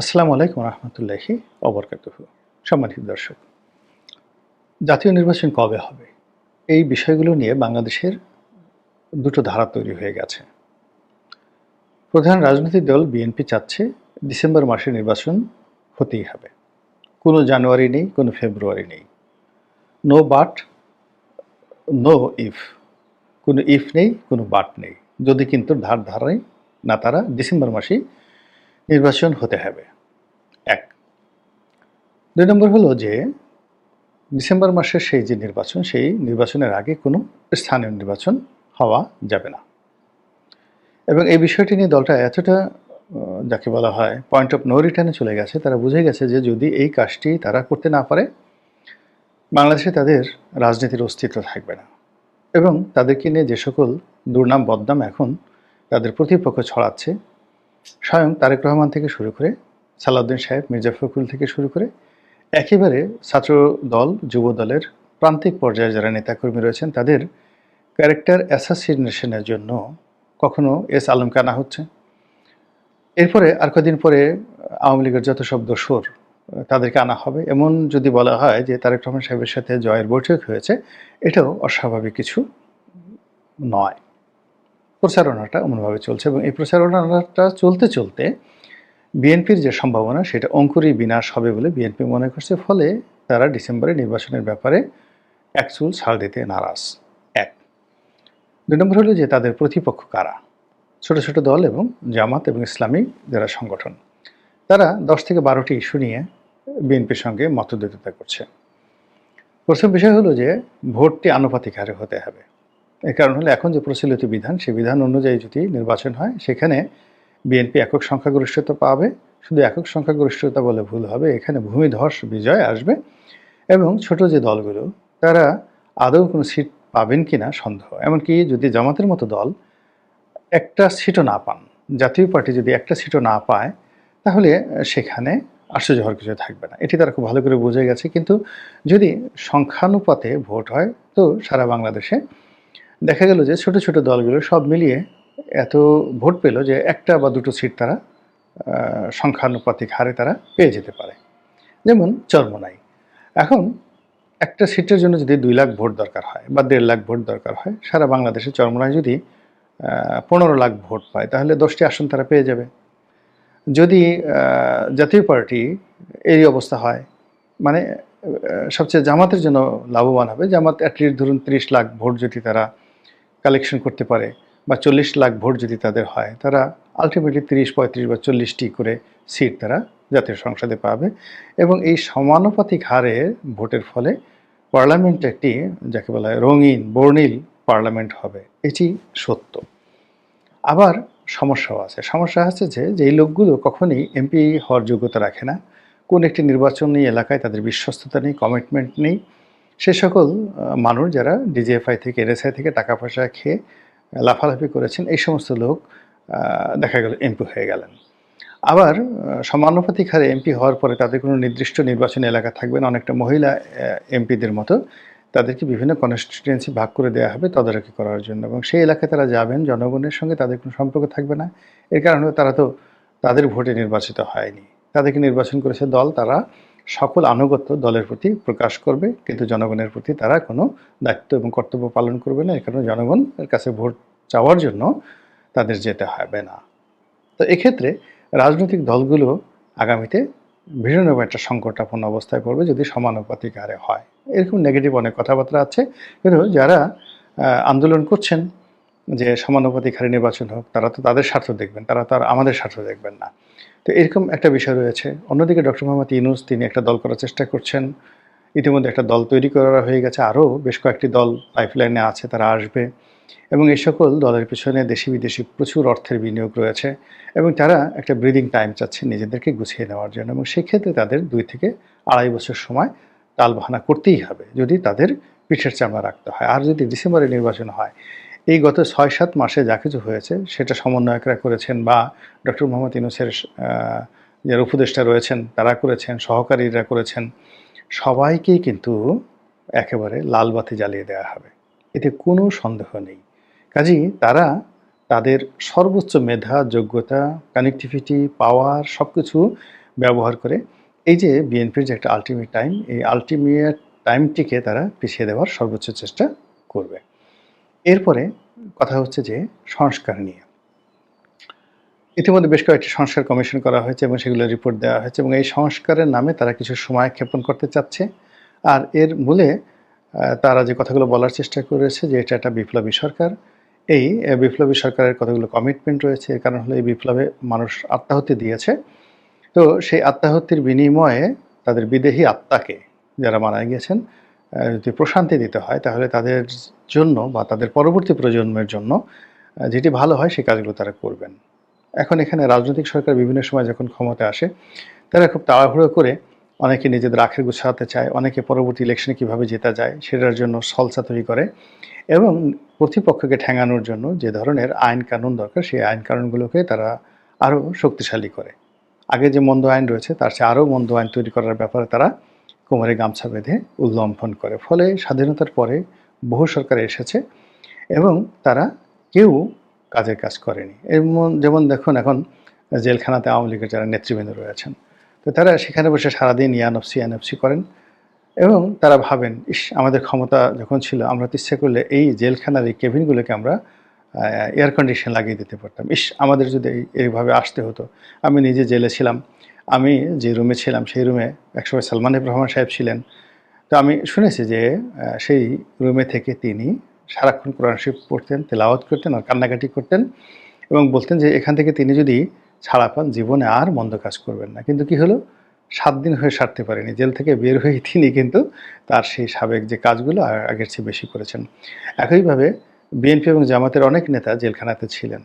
আসসালামু আলাইকুম রহমতুল্লাহি অবরকাতুহ সম্মানিত দর্শক, জাতীয় নির্বাচন কবে হবে? এই বিষয়গুলো নিয়ে বাংলাদেশের দুটো ধারা তৈরি হয়ে গেছে। প্রধান রাজনৈতিক দল বিএনপি চাচ্ছে ডিসেম্বর মাসে নির্বাচন হতেই হবে। কোনো জানুয়ারি নেই, কোনো ফেব্রুয়ারি নেই। No but, no if. কোনো ইফ নেই, কোনো বাট নেই। যদি কিন্তু ধার ধারায় না তারা ডিসেম্বর মাসেই নির্বাচন হতে হবে। এক। দুই নম্বর হলো যে, ডিসেম্বর মাসের সেই যে নির্বাচন, সেই নির্বাচনের আগে কোনো স্থানীয় নির্বাচন হওয়া যাবে না। এবং এই বিষয়টি নিয়ে দলটা এতটা যাকে বলা হয় পয়েন্ট অফ নো রিটার্নে চলে গেছে, তারা বুঝে গেছে যে যদি এই কাজটি তারা করতে না পারে, বাংলাদেশে তাদের রাজনীতির অস্তিত্ব থাকবে না। এবং তাদেরকে নিয়ে যে সকল দুর্নাম বদনাম এখন তাদের প্রতিপক্ষ ছড়াচ্ছে স্বয়ং তারেক রহমান থেকে শুরু করে সালাউদ্দিন সাহেব, মির্জা ফখরুল থেকে শুরু করে একেবারে ছাত্র দল যুব দলের প্রান্তিক পর্যায়ে যারা নেতাকর্মী রয়েছেন, তাদের ক্যারেক্টার অ্যাসাসিনেশনের জন্য কখনো এস আলমকে আনা হচ্ছে। এরপরে আর কদিন পরে আওয়ামী লীগের যত সব দোসর তাদেরকে আনা হবে। এমন যদি বলা হয় যে তারেক রহমান সাহেবের সাথে জয়ের বৈঠক হয়েছে, এটাও অস্বাভাবিক কিছু নয়। প্রচারণাটা এমনভাবে চলছে এবং এই প্রচারণাটা চলতে চলতে বিএনপির যে সম্ভাবনা, সেটা অঙ্কুরই বিনাশ হবে বলে বিএনপি মনে করছে। ফলে তারা ডিসেম্বরে নির্বাচনের ব্যাপারে এক চুল ছাড় দিতে নারাজ। এক। দুই নম্বর হলো যে তাদের প্রতিপক্ষ কারা? ছোট ছোট দল এবং জামাত এবং ইসলামী যারা সংগঠন, তারা দশ থেকে বারোটি ইস্যু নিয়ে বিএনপির সঙ্গে মতদ্বৈততা করছে। প্রথম বিষয় হলো যে ভোটটি আনুপাতিক হারে হতে হবে। এর কারণ হলো এখন যে প্রচলিত বিধান সেই বিধান অনুযায়ী যদি নির্বাচন হয়, সেখানে বিএনপি একক সংখ্যাগরিষ্ঠতা পাবে। শুধু একক সংখ্যাগরিষ্ঠতা বলে ভুল হবে, এখানে ভূমিধস বিজয় আসবে এবং ছোট যে দলগুলো, তারা আদৌ কোনো সিট পাবেন কিনা সন্দেহ। এমনকি যদি জামাতের মতো দল একটা সিটও না পান, জাতীয় পার্টি যদি একটা সিটও না পায়, তাহলে সেখানে আশ্চর্য হওয়ার কিছু থাকবে না। এটি তারা খুব ভালো করে বুঝে গেছে। কিন্তু যদি সংখ্যানুপাতে ভোট হয়, তো সারা বাংলাদেশে দেখা গেল যে ছোট ছোট দলগুলো সব মিলিয়ে এত ভোট পেল যে একটা বা দুটো সিট তারা সংখ্যানুপাতিক হারে তারা পেয়ে যেতে পারে। যেমন চরমনাই। এখন একটা সিটের জন্য যদি দুই লাখ ভোট দরকার হয় বা দেড় লাখ ভোট দরকার হয়, সারা বাংলাদেশে চরমনায় যদি পনেরো লাখ ভোট পায়, তাহলে দশটি আসন তারা পেয়ে যাবে। যদি জাতীয় পার্টি এই অবস্থা হয় মানে সবচেয়ে জামাতের জন্য লাভবান হবে। জামাত অ্যাটলিস্ট ধরুন তিরিশ লাখ ভোট যদি তারা কালেকশন করতে পারে বা চল্লিশ লাখ ভোট যদি তাদের হয়, তারা আলটিমেটলি তিরিশ, পঁয়ত্রিশ বা চল্লিশটি করে সিট তারা জাতীয় সংসদে পাবে এবং এই সমানুপাতিক হারে ভোটের ফলে পার্লামেন্ট একটি যাকে বলা হয় রঙিন, বর্ণিল পার্লামেন্ট হবে। এটি সত্য। আবার সমস্যাও আছে। সমস্যা আছে যে যেই লোকগুলো কখনই এমপি হওয়ার যোগ্যতা রাখে না। কোন একটি নির্বাচনী এলাকায় তাদের বিশ্বস্ততা নেই কমিটমেন্ট নেই। সে সকল মানুষ যারা ডিজিএফআই থেকে এনএসআই থেকে টাকা পয়সা খেয়ে লাফালাফি করেছেন, এই সমস্ত লোক দেখা গেল এমপি হয়ে গেলেন। আবার সমানুপাতিক হারে এমপি হওয়ার পরে তাদের কোনো নির্দিষ্ট নির্বাচনী এলাকা থাকবে না। অনেকটা মহিলা এমপিদের মতো তাদেরকে বিভিন্ন কনস্টিটুয়েন্সি ভাগ করে দেওয়া হবে তদারকি করার জন্য। এবং সেই এলাকায় তারা যাবেন, জনগণের সঙ্গে তাদের কোনো সম্পর্ক থাকবে না। এর কারণে তারা তো তাদের ভোটে নির্বাচিত হয়নি। তাদেরকে নির্বাচন করেছে দল, তারা সকল আনুগত্য দলের প্রতি প্রকাশ করবে, কিন্তু জনগণের প্রতি তারা কোনো দায়িত্ব এবং কর্তব্য পালন করবে না। এর কারণে জনগণের কাছে ভোট চাওয়ার জন্য তাদের যেতে হবে না। তো এক্ষেত্রে রাজনৈতিক দলগুলো আগামীতে ভীষণ একটা সংকটাপন্ন অবস্থায় পড়বে যদি সমানুপাতিক হারে হয়। এরকম নেগেটিভ অনেক কথাবার্তা আছে। কিন্তু যারা আন্দোলন করছেন যে সমানুপাতিক হারে নির্বাচন হোক, তারা তো তাদের স্বার্থ দেখবেন, তারা তো আর আমাদের স্বার্থ দেখবেন না। তো এরকম একটা বিষয় রয়েছে। অন্যদিকে ডক্টর মোহাম্মদ ইউনুস, তিনি একটা দল করার চেষ্টা করছেন। ইতিমধ্যে একটা দল তৈরি করা হয়ে গেছে। আরও বেশ কয়েকটি দল পাইপলাইনে আছে, তারা আসবে। এবং এই সকল দলের পিছনে দেশি বিদেশি প্রচুর অর্থের বিনিয়োগ রয়েছে এবং তারা একটা ব্রিদিং টাইম চাচ্ছে নিজেদেরকে গুছিয়ে নেওয়ার জন্য। এবং সেক্ষেত্রে তাদের দুই থেকে আড়াই বছর সময় টাল বাহানা করতেই হবে, যদি তাদের পিঠের চামড়া রাখতে হয়। আর যদি ডিসেম্বরে নির্বাচন হয় এই গত ছয় সাত মাসে যা কিছু হয়েছে সেটা সমন্বয়করা করেছেন বা ডক্টর মোহাম্মদ ইউনুসের আহ, যারা উপদেষ্টা রয়েছেন তারা করেছেন সহকারীরা করেছেন সবাইকেই কিন্তু একেবারে লাল বাতি জ্বালিয়ে দেওয়া হবে। এতে কোনো সন্দেহ নেই। কাজেই তারা তাদের সর্বোচ্চ মেধা যোগ্যতা কানেক্টিভিটি পাওয়ার সব কিছু ব্যবহার করে এই যে বিএনপির যে একটা আলটিমেট টাইম এই আলটিমেট টাইমটিকে তারা পিছিয়ে দেওয়ার সর্বোচ্চ চেষ্টা করবে। এরপরে কথা হচ্ছে যে সংস্কার নিয়ে। ইতিমধ্যে বেশ কয়েকটি সংস্কার কমিশন করা হয়েছে এবং সেগুলো রিপোর্ট দেওয়া হয়েছে এবং এই সংস্কারের নামে তারা কিছু সময় ক্ষেপণ করতে চাচ্ছে। আর এর মূলে তারা যে কথাগুলো বলার চেষ্টা করেছে যে এটা একটা বিপ্লবী সরকার, এই বিপ্লবী সরকারের কতগুলো কমিটমেন্ট রয়েছে, এর কারণ হলো এই বিপ্লবে মানুষ আত্মাহুতি দিয়েছে। তো সেই আত্মাহুতির বিনিময়ে তাদের বিদেহী আত্মাকে যারা মারা গিয়েছেন যদি প্রশান্তি দিতে হয়, তাহলে তাদের জন্য বা তাদের পরবর্তী প্রজন্মের জন্য যেটি ভালো হয় সেই কাজগুলো তারা করবেন। এখন এখানে রাজনৈতিক সরকার বিভিন্ন সময় যখন ক্ষমতা আসে, তারা খুব তাড়াহুড়ো করে অনেকে নিজেদের আখের গুছাতে চায়, অনেকে পরবর্তী ইলেকশনে কীভাবে জেতা যায়, সেটার জন্য সলসা তৈরি করে এবং প্রতিপক্ষকে ঠেঙানোর জন্য যে ধরনের আইন কানুন দরকার, সেই আইন কানুনগুলোকে তারা আরও শক্তিশালী করে। আগে যে মন্দ আইন রয়েছে, তার চেয়ে আরও মন্দ আইন তৈরি করার ব্যাপারে তারা কোমরে গামছা বেঁধে উল্লম্ফন করে। ফলে স্বাধীনতার পরে বহু সরকার এসেছে এবং তারা কেউ কাজের কাজ করেনি। এমন যেমন দেখুন এখন জেলখানাতে আওয়ামী লীগের যারা নেতৃবৃন্দ রয়েছেন, তো তারা সেখানে বসে সারাদিন ইয়ানফসি ইয়ানফসি করেন এবং তারা ভাবেন, ইস, আমাদের ক্ষমতা যখন ছিল, আমরা তো ইচ্ছে করলে এই জেলখানার এই কেবিনগুলোকে আমরা এয়ার কন্ডিশন লাগিয়ে দিতে পারতাম। ইস, আমাদের যদি এইভাবে আসতে হতো, আমি নিজে জেলে ছিলাম আমি যে রুমে ছিলাম, সেই রুমে একসময় সালমান রহমান সাহেব ছিলেন। তো আমি শুনেছি যে সেই রুমে থেকে তিনি সারাক্ষণ কোরআন শরীফ পড়তেন, তেলাওয়াত করতেন আর কান্নাকাটি করতেন এবং বলতেন যে, এখান থেকে তিনি যদি ছাড়া পান, জীবনে আর মন্দ কাজ করবেন না। কিন্তু কি হলো? সাত দিন হয়ে সারতে পারেনি। জেল থেকে বের হয়ে তিনি কিন্তু তার সেই সাবেক যে কাজগুলো আগের চেয়ে বেশি করেছেন। একইভাবে বিএনপি এবং জামাতের অনেক নেতা জেলখানাতে ছিলেন।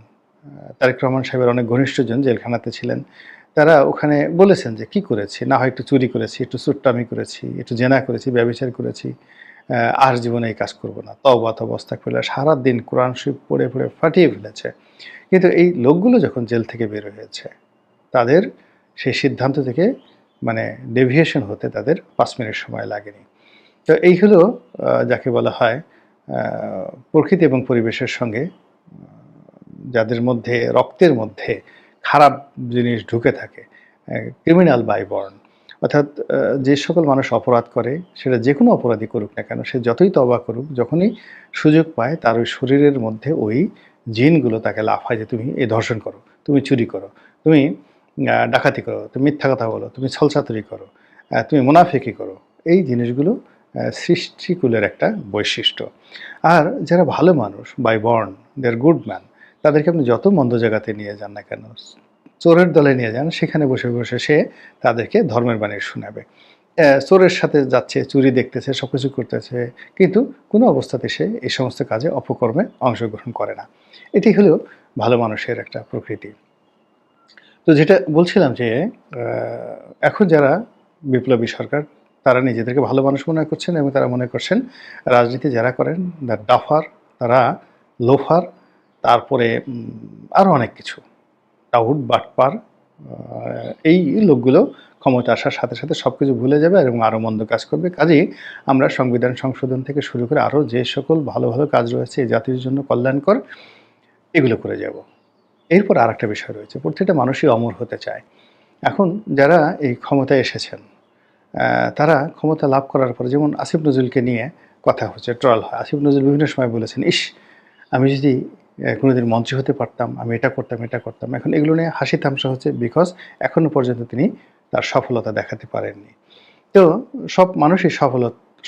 তারেক রহমান সাহেবের অনেক ঘনিষ্ঠজন জেলখানাতে ছিলেন। তারা ওখানে বলেছেন যে, কি করেছি? না হয় একটু চুরি করেছি, একটু চুট্টামি করেছি, একটু জেনা করেছি, ব্যবচার করেছি আর জীবনে এই কাজ করব না। তবা অবস্থা ফেলে সারাদিন কোরআন শরীফ পড়ে পড়ে ফাটিয়ে ফেলেছে। কিন্তু এই লোকগুলো যখন জেল থেকে বের হয়েছে, তাদের সেই সিদ্ধান্ত থেকে মানে ডেভিয়েশন হতে তাদের পাঁচ মিনিট সময় লাগেনি। তো এই হলো যাকে বলা হয় প্রকৃতি এবং পরিবেশের সঙ্গে যাদের মধ্যে, রক্তের মধ্যে খারাপ জিনিস ঢুকে থাকে ক্রিমিনাল বাই বর্ন অর্থাৎ যে সকল মানুষ অপরাধ করে, সেটা যে কোনো অপরাধী করুক না কেন, সে যতই তবা করুক, যখনই সুযোগ পায়, তার ওই শরীরের মধ্যে ওই জিনগুলো তাকে লাফায় যে, তুমি এ ধর্ষণ করো, তুমি চুরি করো, তুমি ডাকাতি করো, তুমি মিথ্যা কথা বলো, তুমি ছলচাতুরি করো তুমি মুনাফিকি করো। এই জিনিসগুলো সৃষ্টিকুলের একটা বৈশিষ্ট্য। আর যারা ভালো মানুষ by born they're good man তাদেরকে আপনি যত মন্দ জায়গাতে নিয়ে যান না কেন, চোরের দলে নিয়ে যান, সেখানে বসে বসে সে তাদেরকে ধর্মের বাণী শোনাবে। চোরের সাথে যাচ্ছে, চুরি দেখতেছে সব কিছু করতেছে, কিন্তু কোনো অবস্থাতে সে এই সমস্ত কাজে অপকর্মে অংশগ্রহণ করে না। এটি হলো ভালো মানুষের একটা প্রকৃতি। তো যেটা বলছিলাম যে এখন যারা বিপ্লবী সরকার, তারা নিজেদেরকে ভালো মানুষ মনে করছেন এবং তারা মনে করছেন রাজনীতি যারা করেন দ্য ডাফার তারা লোফার তারপরে আরও অনেক কিছু। টাউট বাটপার এই লোকগুলো ক্ষমতা আসার সাথে সাথে সব কিছু ভুলে যাবে এবং আরও মন্দ কাজ করবে। কাজেই আমরা সংবিধান সংশোধন থেকে শুরু করে আরও যে সকল ভালো ভালো কাজ রয়েছে এই জাতির জন্য কল্যাণকর, এগুলো করে যাব। এরপর আর একটা বিষয় রয়েছে, প্রত্যেকটা মানুষই অমর হতে চায়। এখন যারা এই ক্ষমতায় এসেছেন তারা ক্ষমতা লাভ করার পরে, যেমন আসিফ নজরুলকে নিয়ে কথা হচ্ছে, ট্রল হয়। আসিফ নজরুল বিভিন্ন সময় বলেছেন, ইস, আমি যদি কোনোদিন মন্ত্রী হতে পারতাম, আমি এটা করতাম এটা করতাম। এখন এগুলো নিয়ে হাসি তামসা হচ্ছে বিকজ এখনও পর্যন্ত তিনি তার সফলতা দেখাতে পারেননি। তো সব মানুষই সফল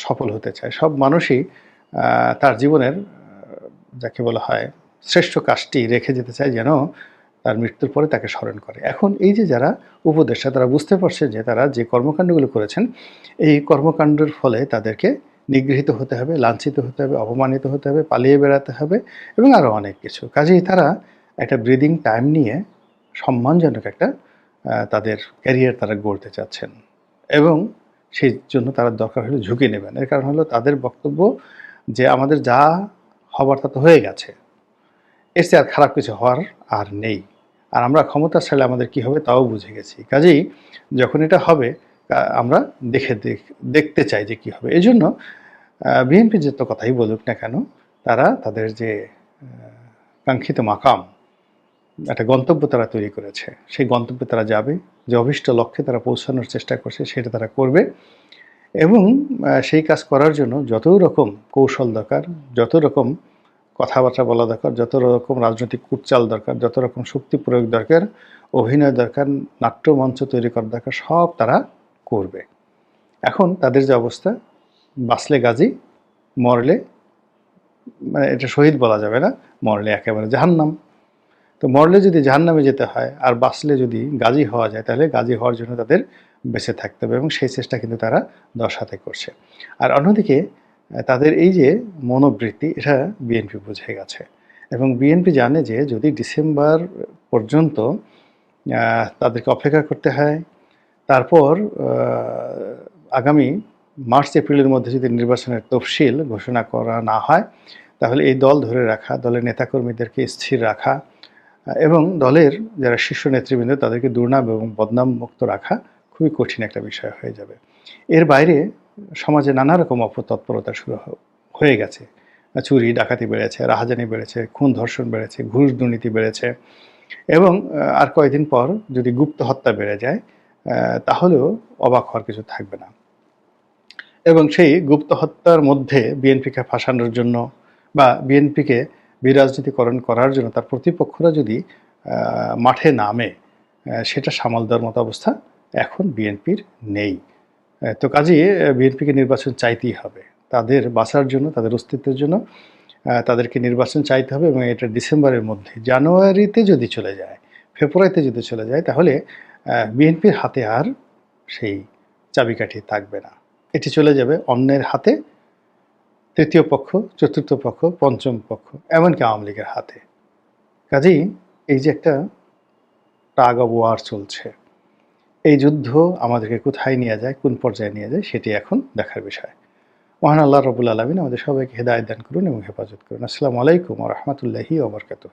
সফল হতে চায়। সব মানুষই তার জীবনের যাকে বলা হয়, শ্রেষ্ঠ কাজটি রেখে যেতে চায় যেন তার মৃত্যুর পরে তাকে স্মরণ করে। এখন এই যে যারা উপদেষ্টা, তারা বুঝতে পারছে যে তারা যে কর্মকাণ্ডগুলো করেছেন, এই কর্মকাণ্ডের ফলে তাদেরকে নিগৃহীত হতে হবে, লাঞ্ছিত হতে হবে, অপমানিত হতে হবে, পালিয়ে বেড়াতে হবে এবং আরও অনেক কিছু। কাজেই তারা একটা ব্রিদিং টাইম নিয়ে সম্মানজনক একটা তাদের ক্যারিয়ার তারা গড়তে চাচ্ছেন এবং সেই জন্য তারা দরকার হলে ঝুঁকি নেবেন। এর কারণ হলো তাদের বক্তব্য যে আমাদের যা হবার তা তো হয়ে গেছে, এর চেয়ে আর খারাপ কিছু হওয়ার আর নেই। আর আমরা ক্ষমতা ছাড়লে আমাদের কি হবে তাও বুঝে গেছি। কাজেই যখন এটা হবে আমরা দেখে দেখ- দেখতে চাই যে কি হবে। এই জন্য বিএনপি যে তো কথাই বলুক না কেন, তারা তাদের যে কাঙ্ক্ষিত মাকাম, একটা গন্তব্য তারা তৈরি করেছে। সেই গন্তব্যে তারা যাবে, যে অভিষ্ট লক্ষ্যে তারা পৌঁছানোর চেষ্টা করছে, সেটা তারা করবে। এবং সেই কাজ করার জন্য যত রকম কৌশল দরকার, যত রকম কথাবার্তা বলা দরকার, যত রকম রাজনৈতিক কুটচাল দরকার, যত রকম শক্তি প্রয়োগ দরকার, অভিনয় দরকার, নাট্যমঞ্চ তৈরি করা দরকার, সব তারা করবে। এখন তাদের যে অবস্থা, বাঁচলে গাজী, মরলে মানে এটা শহীদ বলা যাবে না, মরলে একেবারে জাহান্নাম। তো মরলে যদি জাহান্নামে যেতে হয়, আর বাঁচলে যদি গাজী হওয়া যায়, তাহলে গাজী হওয়ার জন্য তাদের বেঁচে থাকতে হবে এবং সেই চেষ্টা কিন্তু তারা দশ হাতে করছে। আর অন্যদিকে, তাদের এই যে মনোবৃত্তি, এটা বিএনপি বুঝে গেছে। এবং বিএনপি জানে যে যদি ডিসেম্বর পর্যন্ত তাদেরকে অপেক্ষা করতে হয় তারপর আগামী মার্চ, এপ্রিলের মধ্যে যদি নির্বাচনের তফসিল ঘোষণা করা না হয়, তাহলে এই দল ধরে রাখা, দলের নেতাকর্মীদেরকে স্থির রাখা এবং দলের যারা শীর্ষ নেতৃবৃন্দ তাদেরকে দুর্নাম এবং বদনাম মুক্ত রাখা খুবই কঠিন একটা বিষয় হয়ে যাবে। এর বাইরে সমাজে নানা রকম অপতৎপরতা শুরু হয়ে গেছে। চুরি, ডাকাতি বেড়েছে, রাহাজানি বেড়েছে, খুন ধর্ষণ বেড়েছে, ঘুষ দুর্নীতি বেড়েছে, এবং আর কয়েকদিন পর যদি গুপ্ত হত্যা বেড়ে যায় তাহলেও অবাক হওয়ার কিছু থাকবে না। এবং সেই গুপ্ত হত্যার মধ্যে বিএনপিকে ফাঁসানোর জন্য বা বিএনপিকে বিরাজনীতিকরণ করার জন্য তার প্রতিপক্ষরা যদি মাঠে নামে সেটা সামাল দেওয়ার মতো অবস্থা এখন বিএনপির নেই। তো কাজেই বিএনপিকে নির্বাচন চাইতেই হবে। তাদের বাঁচার জন্য, তাদের অস্তিত্বের জন্য তাদেরকে নির্বাচন চাইতে হবে এবং এটা ডিসেম্বরের মধ্যে, জানুয়ারিতে যদি চলে যায়, ফেব্রুয়ারিতে যদি চলে যায়, তাহলে বিএনপির হাতে আর সেই চাবিকাঠি থাকবে না। এটি চলে যাবে অন্যের হাতে, তৃতীয় পক্ষ, চতুর্থ পক্ষ, পঞ্চম পক্ষ, এমনকি আওয়ামী লীগের হাতে। কাজেই এই যে একটা টাগ অব ওয়ার চলছে, এই যুদ্ধ আমাদেরকে কোথায় নিয়ে যায়, কোন পর্যায়ে নিয়ে যায়, সেটি এখন দেখার বিষয়। মহান আল্লাহ রবুল আলমিন আমাদের সবাইকে হেদায়ত দান করুন এবং হেফাজত করুন। আসসালামু আলাইকুম রহমতুল্লাহি ওবরকাতুহ